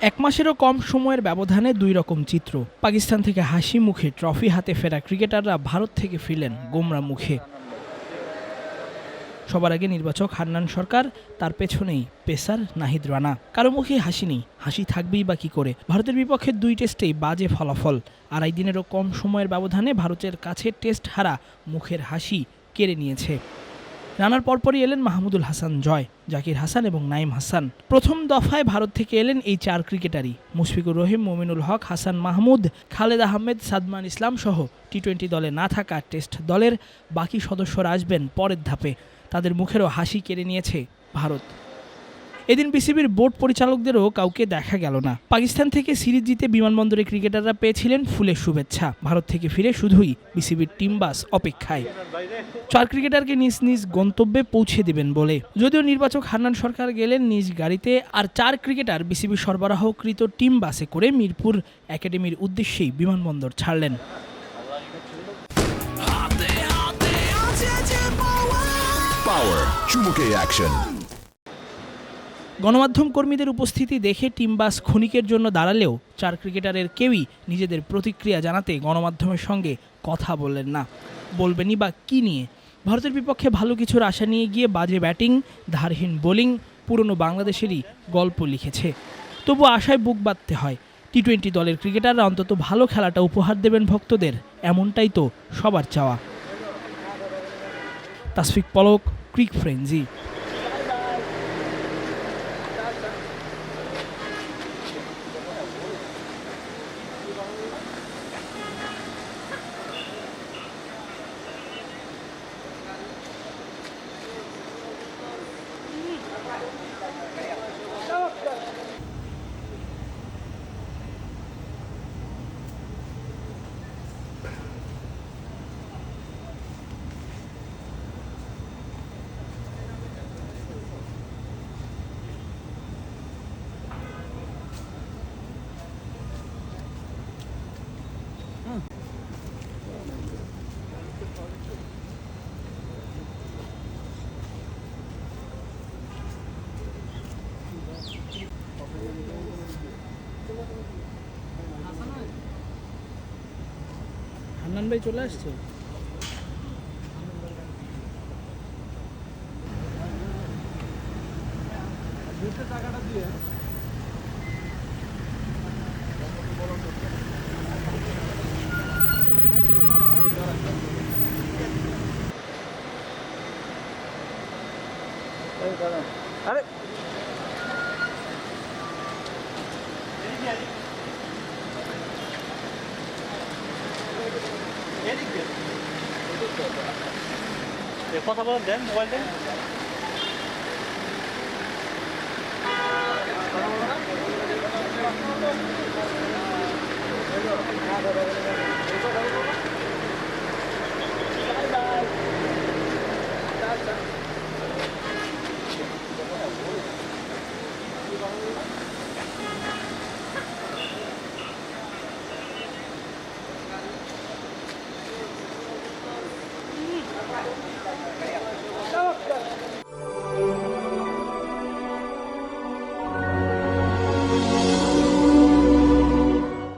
এক মাসেরও কম সময়ের ব্যবধানে দুই রকম চিত্র। পাকিস্তান থেকে হাসি মুখে ট্রফি হাতে ফেরা ক্রিকেটাররা ভারত থেকে ফিরলেন গোমরা মুখে। সবার আগে নির্বাচক হান্নান সরকার, তার পেছনেই পেসার নাহিদ রানা। কারও মুখে হাসি নেই, হাসি থাকবেই বা কী করে? ভারতের বিপক্ষে দুই টেস্টেই বাজে ফলাফল। আড়াই দিনেরও কম সময়ের ব্যবধানে ভারতের কাছে টেস্ট হারা মুখের হাসি কেড়ে নিয়েছে। রানার পরপরই এলেন মাহমুদুল হাসান জয়, জাকির হাসান এবং নাইম হাসান। প্রথম দফায় ভারত থেকে এলেন এই চার ক্রিকেটারই, মুশফিকুর রহিম, মোমিনুল হক, হাসান মাহমুদ, খালেদ আহমেদ, সাদমান ইসলাম সহ টি টোয়েন্টি দলে না থাকা টেস্ট দলের বাকি সদস্যরা আসবেন পরের ধাপে। তাদের মুখেরও হাসি কেড়ে নিয়েছে ভারত। এদিন বিসিবির বোর্ড পরিচালকদেরও কাউকে দেখা গেল না। পাকিস্তান থেকে সিরিজ জিতে বিমানবন্দরে ক্রিকেটাররা পেয়েছিলেন ফুলের শুভেচ্ছা। ভারত থেকে ফিরে শুধুই বিসিবির টিম বাস অপেক্ষায়। চার ক্রিকেটারকে নিজ নিজ গন্তব্যে পৌঁছে দেবেন বলে। যদিও নির্বাচক হান্নান সরকার গেলেন নিজ গাড়িতে, আর চার ক্রিকেটার বিসিবি সরবরাহকৃত টিম বাসে করে মিরপুর একাডেমির উদ্দেশ্যেই বিমানবন্দর ছাড়লেন। Power, চুমুকে অ্যাকশন গণমাধ্যম কর্মীদের উপস্থিতি দেখে টিম বাস ক্ষণিকের জন্য দাঁড়ালেও চার ক্রিকেটারের কেউই নিজেদের প্রতিক্রিয়া জানাতে গণমাধ্যমের সঙ্গে কথা বললেন না। বলবেনই বা কী নিয়ে? ভারতের বিপক্ষে ভালো কিছুর আশা নিয়ে গিয়ে বাজে ব্যাটিং, ধারহীন বোলিং, পুরনো বাংলাদেশেরই গল্প লিখেছে। তবু আশায় বুক বাঁধতে হয়। টি টোয়েন্টি দলের ক্রিকেটাররা অন্তত ভালো খেলাটা উপহার দেবেন ভক্তদের, এমনটাই তো সবার চাওয়া। তাসফিক পলক, ক্রিক ফ্রেঞ্জি হান্নান ভাই চলে আসছে? আরে। কথা বলেন দেন মোবাইল দেন কথা বলেন